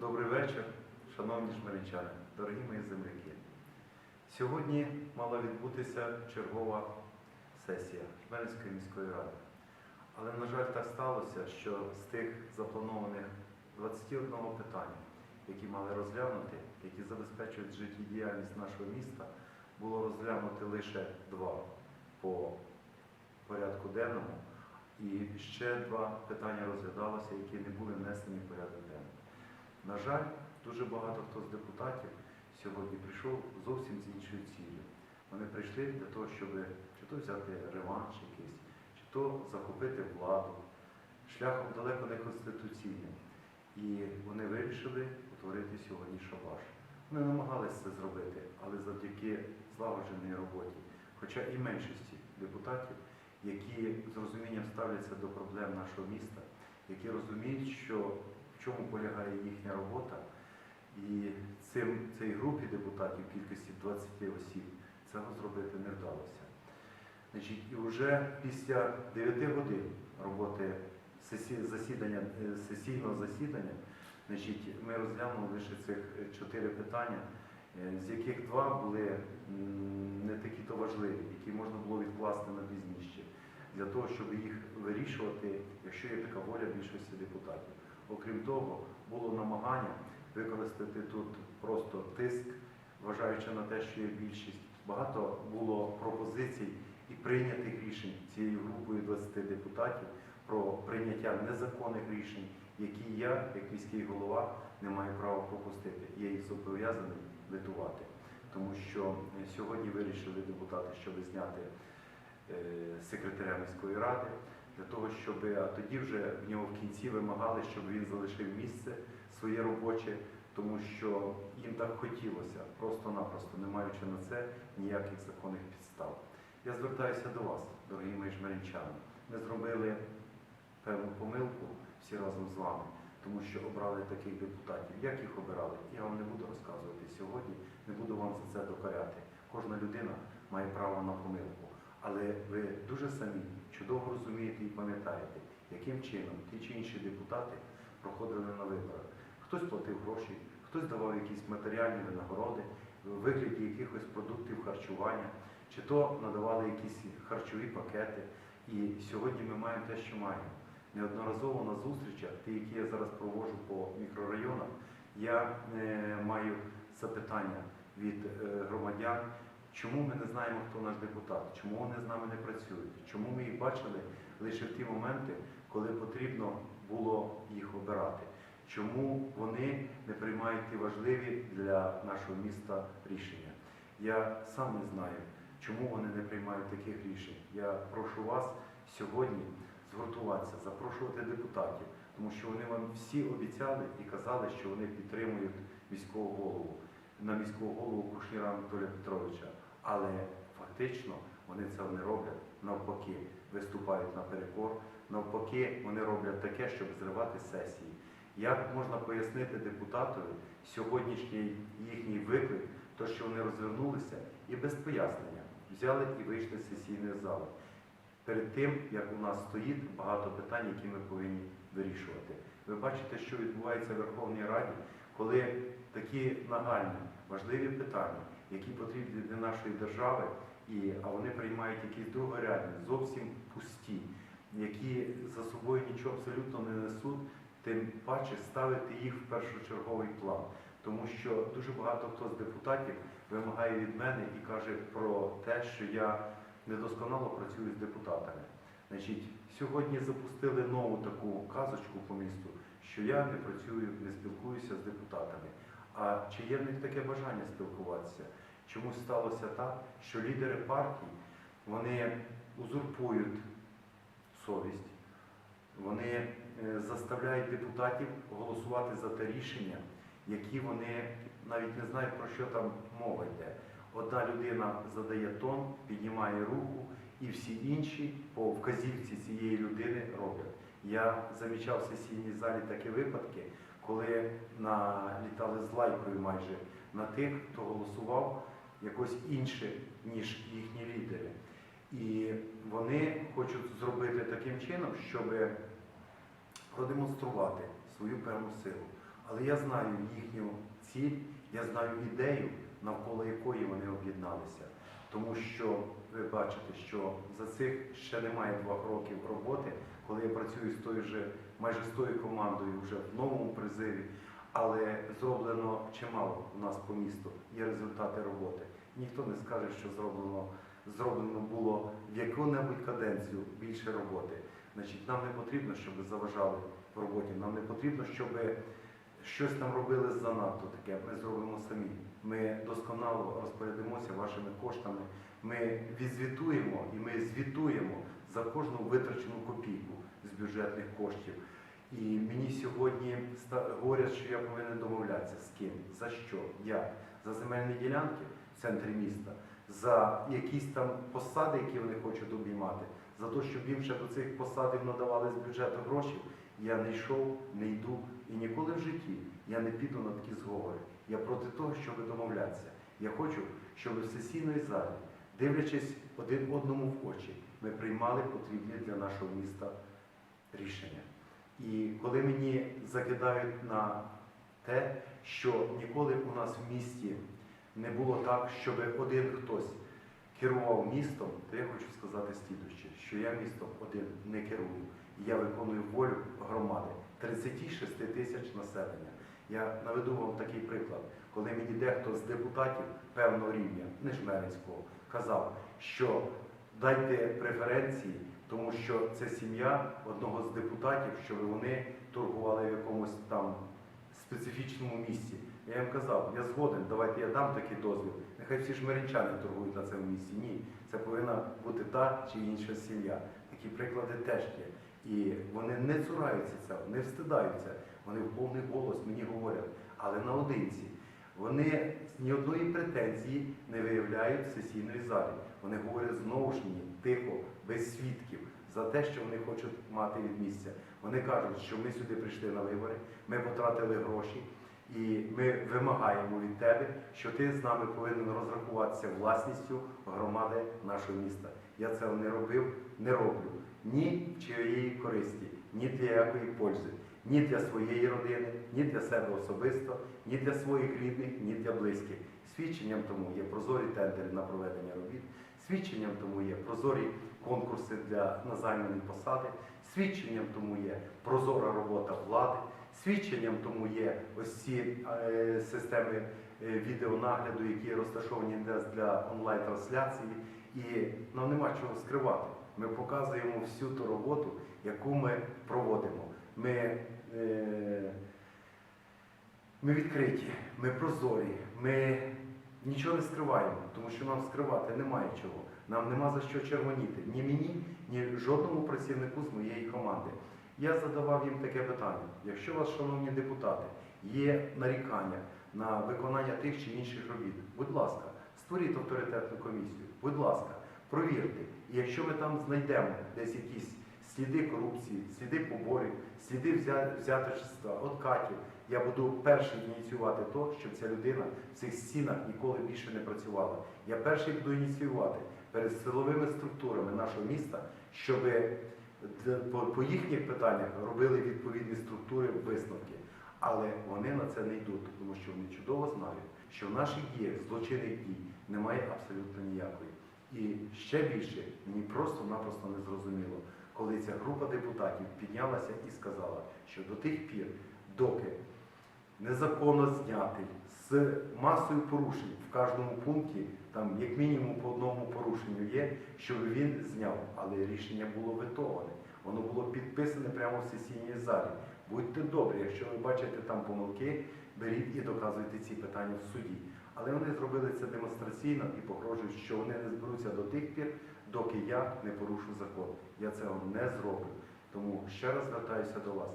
Добрий вечір, шановні жмеринчани, дорогі мої земляки. Сьогодні мала відбутися чергова сесія Жмеринської міської ради. Але, на жаль, так сталося, що з тих запланованих 21 питань, які мали розглянути, які забезпечують життєдіяльність нашого міста, було розглянути лише два по порядку денному. І ще два питання розглядалося, які не були внесені в порядок денний. На жаль, дуже багато хто з депутатів сьогодні прийшов зовсім з іншою цілею. Вони прийшли для того, щоб чи то взяти реванш якийсь, чи то захопити владу шляхом далеко не конституційним. І вони вирішили утворити сьогодні шабаш. Вони намагалися це зробити, але завдяки злагодженій роботі, хоча і меншості депутатів, які з розумінням ставляться до проблем нашого міста, які розуміють, що в чому полягає їхня робота, і цим, цій групі депутатів кількості 20 осіб цього зробити не вдалося. Значить, і вже після 9 годин роботи засідання, е, сесійного засідання, значить, ми розглянули лише цих е, чотири питання, е, з яких два були не такі то важливі, які можна було відкласти на пізніше, для того, щоб їх вирішувати, якщо є така воля більшості депутатів. Окрім того, було намагання використати тут просто тиск, вважаючи на те, що є більшість. Багато було пропозицій і прийнятих рішень цією групою 20 депутатів про прийняття незаконних рішень, які я, як міський голова, не маю права пропустити. Я їх зобов'язаний витувати. Тому що е, сьогодні вирішили депутати, щоб зняти е, секретаря міської ради, для того, щоб а тоді вже в нього в кінці вимагали, щоб він залишив місце своє робоче, тому що їм так хотілося, просто-напросто, не маючи на це ніяких законних підстав. Я звертаюся до вас, дорогі мої жмеринчани. Ми зробили певну помилку всі разом з вами, тому що обрали таких депутатів. Як їх обирали, я вам не буду розказувати сьогодні, не буду вам за це докоряти. Кожна людина має право на помилку. Але ви дуже самі чудово розумієте і пам'ятаєте, яким чином ті чи інші депутати проходили на виборах. Хтось платив гроші, хтось давав якісь матеріальні винагороди в вигляді якихось продуктів харчування, чи то надавали якісь харчові пакети. І сьогодні ми маємо те, що маємо. Неодноразово на зустрічах, ті, які я зараз проводжу по мікрорайонах, я е, маю запитання від е, громадян, чому ми не знаємо, хто наш депутат, чому вони з нами не працюють, чому ми їх бачили лише в ті моменти, коли потрібно було їх обирати. Чому вони не приймають ті важливі для нашого міста рішення? Я сам не знаю, чому вони не приймають таких рішень. Я прошу вас сьогодні згуртуватися, запрошувати депутатів, тому що вони вам всі обіцяли і казали, що вони підтримують міського голову на міського голову Кушніра Анатолія Петровича. Але фактично вони цього не роблять. Навпаки, виступають наперекор, навпаки, вони роблять таке, щоб зривати сесії. Як можна пояснити депутатові сьогоднішній їхній виклик, то що вони розвернулися і без пояснення взяли і вийшли з сесійної зали. Перед тим, як у нас стоїть багато питань, які ми повинні вирішувати. Ви бачите, що відбувається в Верховній Раді, коли такі нагальні, важливі питання, які потрібні для нашої держави, і, а вони приймають якісь другорядні, зовсім пусті, які за собою нічого абсолютно не несуть, тим паче ставити їх в першочерговий план. Тому що дуже багато хто з депутатів вимагає від мене і каже про те, що я недосконало працюю з депутатами. Значить, сьогодні запустили нову таку казочку по місту, що я не працюю, не спілкуюся з депутатами. А чи є в них таке бажання спілкуватися? Чомусь сталося так, що лідери партій вони узурпують совість, вони е, заставляють депутатів голосувати за те рішення, які вони навіть не знають, про що там мова йде. Одна людина задає тон, піднімає руку, і всі інші по вказівці цієї людини роблять. Я замічав в сесійній залі такі випадки, коли налітали з лайкою майже на тих, хто голосував якось інше, ніж їхні лідери. І вони хочуть зробити таким чином, щоб продемонструвати свою певну силу. Але я знаю їхню ціль, я знаю ідею, навколо якої вони об'єдналися. Тому що ви бачите, що за цих ще немає двох років роботи, коли я працюю з тою же, майже з тою командою вже в новому призиві, але зроблено чимало у нас по місту. Є результати роботи. Ніхто не скаже, що зроблено, зроблено було в яку-небудь каденцію більше роботи. Значить, нам не потрібно, щоб заважали в роботі. Нам не потрібно, щоб щось там робили занадто таке. Ми зробимо самі. Ми досконало розпорядимося вашими коштами. Ми відзвітуємо і ми звітуємо за кожну витрачену копійку з бюджетних коштів. І мені сьогодні говорять, що я повинен домовлятися з ким, за що, як, за земельні ділянки в центрі міста, за якісь там посади, які вони хочуть обіймати, за те, щоб їм ще до цих посадів надавали з бюджету гроші. Я не йшов, не йду і ніколи в житті я не піду на такі зговори. Я проти того, щоб домовлятися. Я хочу, щоб в сесійної залі, дивлячись один одному в очі, ми приймали потрібні для нашого міста рішення. І коли мені закидають на те, що ніколи у нас в місті не було так, щоб один хтось керував містом, то я хочу сказати слідуще, що я містом один не керую. Я виконую волю громади 36 тисяч населення. Я наведу вам такий приклад, коли мені дехто з депутатів певного рівня, не Жмеринського, казав, що дайте преференції, тому що це сім'я одного з депутатів, щоб вони торгували в якомусь там специфічному місці. Я їм казав, я згоден, давайте я дам такий дозвіл. Нехай всі жмеринчани торгують на цьому місці. Ні, це повинна бути та чи інша сім'я. Такі приклади теж є. І вони не цураються цього, не встидаються. Вони в повний голос мені говорять, але наодинці. Вони ні одної претензії не виявляють в сесійної залі. Вони говорять знову ж мені тихо, без свідків, за те, що вони хочуть мати від місця. Вони кажуть, що ми сюди прийшли на вибори, ми потратили гроші, і ми вимагаємо від тебе, що ти з нами повинен розрахуватися власністю громади нашого міста. Я цього не робив, не роблю ні чиєї користі, ні для якої пользи, ні для своєї родини, ні для себе особисто, ні для своїх рідних, ні для близьких. Свідченням тому є прозорі тендери на проведення робіт, свідченням тому є прозорі конкурси для на посади, свідченням тому є прозора робота влади, свідченням тому є ось ці е, системи е, відеонагляду, які розташовані для онлайн-трансляції, і нам нема чого скривати. Ми показуємо всю ту роботу, яку ми проводимо. Ми, ми відкриті, ми прозорі, ми нічого не скриваємо, тому що нам скривати немає чого. Нам нема за що червоніти. Ні мені, ні жодному працівнику з моєї команди. Я задавав їм таке питання. Якщо у вас, шановні депутати, є нарікання на виконання тих чи інших робіт, будь ласка, створіть авторитетну комісію, будь ласка, провірте. І якщо ми там знайдемо десь якісь сліди корупції, сліди поборів, сліди взя- взяточства, откатів, я буду перший ініціювати то, щоб ця людина в цих стінах ніколи більше не працювала. Я перший буду ініціювати перед силовими структурами нашого міста, щоб по їхніх питаннях робили відповідні структури висновки. Але вони на це не йдуть, тому що вони чудово знають, що в наших діях злочинних дій немає абсолютно ніякої. І ще більше мені просто-напросто не зрозуміло, коли ця група депутатів піднялася і сказала, що до тих пір, доки незаконно знятий з масою порушень в кожному пункті, там як мінімум по одному порушенню є, щоб він зняв, але рішення було ветоване. Воно було підписане прямо в сесійній залі. Будьте добрі, якщо ви бачите там помилки, беріть і доказуйте ці питання в суді. Але вони зробили це демонстраційно і погрожують, що вони не зберуться до тих пір, доки я не порушу закон. Я цього не зроблю. Тому ще раз звертаюся до вас.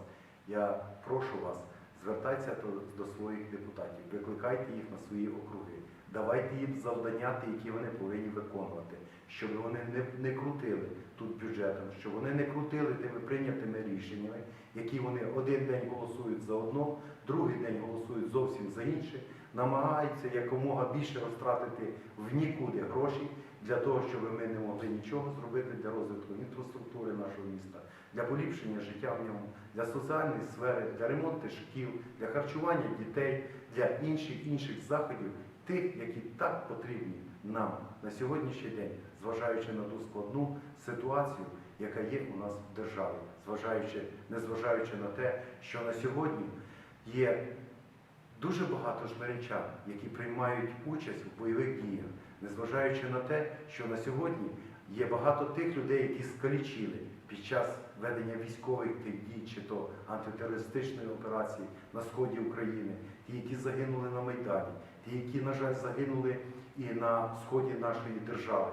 Я прошу вас, звертайтеся до, своїх депутатів, викликайте їх на свої округи, давайте їм завдання, які вони повинні виконувати, щоб вони не, не крутили тут бюджетом, щоб вони не крутили тими прийнятими рішеннями, які вони один день голосують за одно, другий день голосують зовсім за інше, намагаються якомога більше розтратити в нікуди гроші для того, щоб ми не могли нічого зробити для розвитку інфраструктури нашого міста, для поліпшення життя в ньому, для соціальної сфери, для ремонту шкіл, для харчування дітей, для інших інших заходів, тих, які так потрібні нам на сьогоднішній день, зважаючи на ту складну ситуацію, яка є у нас в державі, зважаючи, незважаючи на те, що на сьогодні є дуже багато жмеринчан, які приймають участь в бойових діях, незважаючи на те, що на сьогодні є багато тих людей, які скалічили під час ведення військових тих дій, чи то антитерористичної операції на сході України, ті, які загинули на Майдані, ті, які, на жаль, загинули і на сході нашої держави.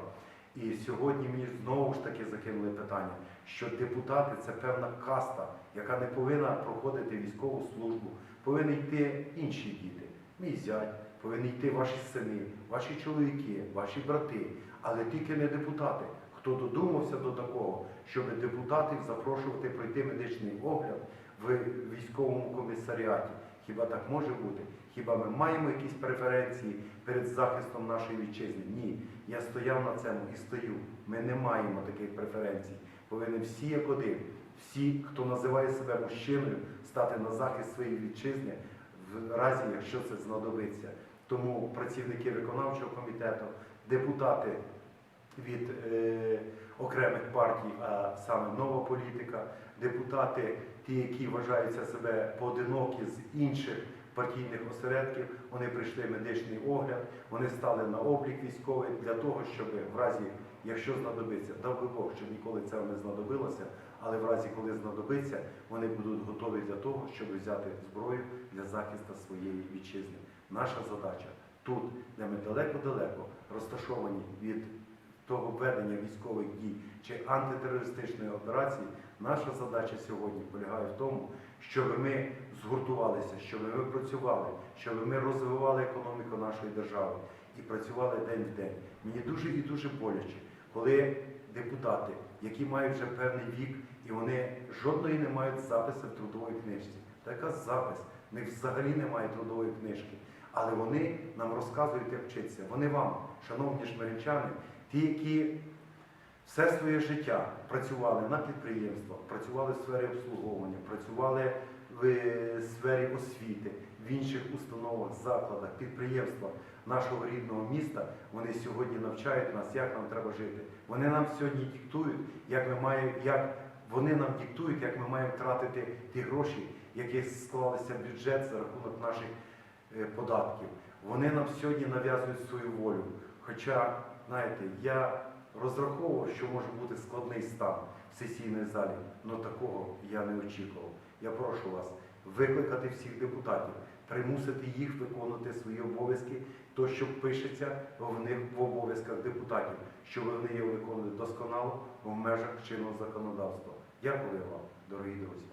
І сьогодні мені знову ж таки закинули питання, що депутати це певна каста, яка не повинна проходити військову службу, повинні йти інші діти, мій зять, повинні йти ваші сини, ваші чоловіки, ваші брати, але тільки не депутати. Хто додумався до такого, щоб депутатів запрошувати пройти медичний огляд в військовому комісаріаті? Хіба так може бути? Хіба ми маємо якісь преференції перед захистом нашої вітчизни? Ні. Я стояв на цьому і стою. Ми не маємо таких преференцій. Повинні всі як один, всі, хто називає себе мужчиною, стати на захист своєї вітчизни в разі, якщо це знадобиться. Тому працівники виконавчого комітету, депутати від е, окремих партій, а саме нова політика, депутати, ті, які вважаються себе поодинокі з інших партійних осередків, вони прийшли медичний огляд, вони стали на облік військовий для того, щоб в разі, якщо знадобиться, дав би Бог, щоб ніколи це не знадобилося, але в разі, коли знадобиться, вони будуть готові для того, щоб взяти зброю для захисту своєї вітчизни. Наша задача тут, де ми далеко-далеко розташовані від того ведення військових дій чи антитерористичної операції, наша задача сьогодні полягає в тому, щоб ми згуртувалися, щоб ми працювали, щоб ми розвивали економіку нашої держави і працювали день в день. Мені дуже і дуже боляче, коли депутати, які мають вже певний вік, і вони жодної не мають запису в трудовій книжці. Така запис, в них взагалі немає трудової книжки. Але вони нам розказують, як вчитися. Вони вам, шановні жмеринчани, ті, які все своє життя працювали на підприємствах, працювали в сфері обслуговування, працювали в е, сфері освіти, в інших установах, закладах, підприємствах нашого рідного міста, вони сьогодні навчають нас, як нам треба жити. Вони нам сьогодні диктують, як ми маємо, як вони нам диктують, як ми маємо тратити ті гроші, які склалися в бюджет за рахунок наших е, податків. Вони нам сьогодні нав'язують свою волю. Хоча, знаєте, я розраховував, що може бути складний стан в сесійній залі, але такого я не очікував. Я прошу вас викликати всіх депутатів, примусити їх виконувати свої обов'язки, то, що пишеться в них в обов'язках депутатів, щоб вони його виконували досконало в межах чинного законодавства. Дякую вам, дорогі друзі.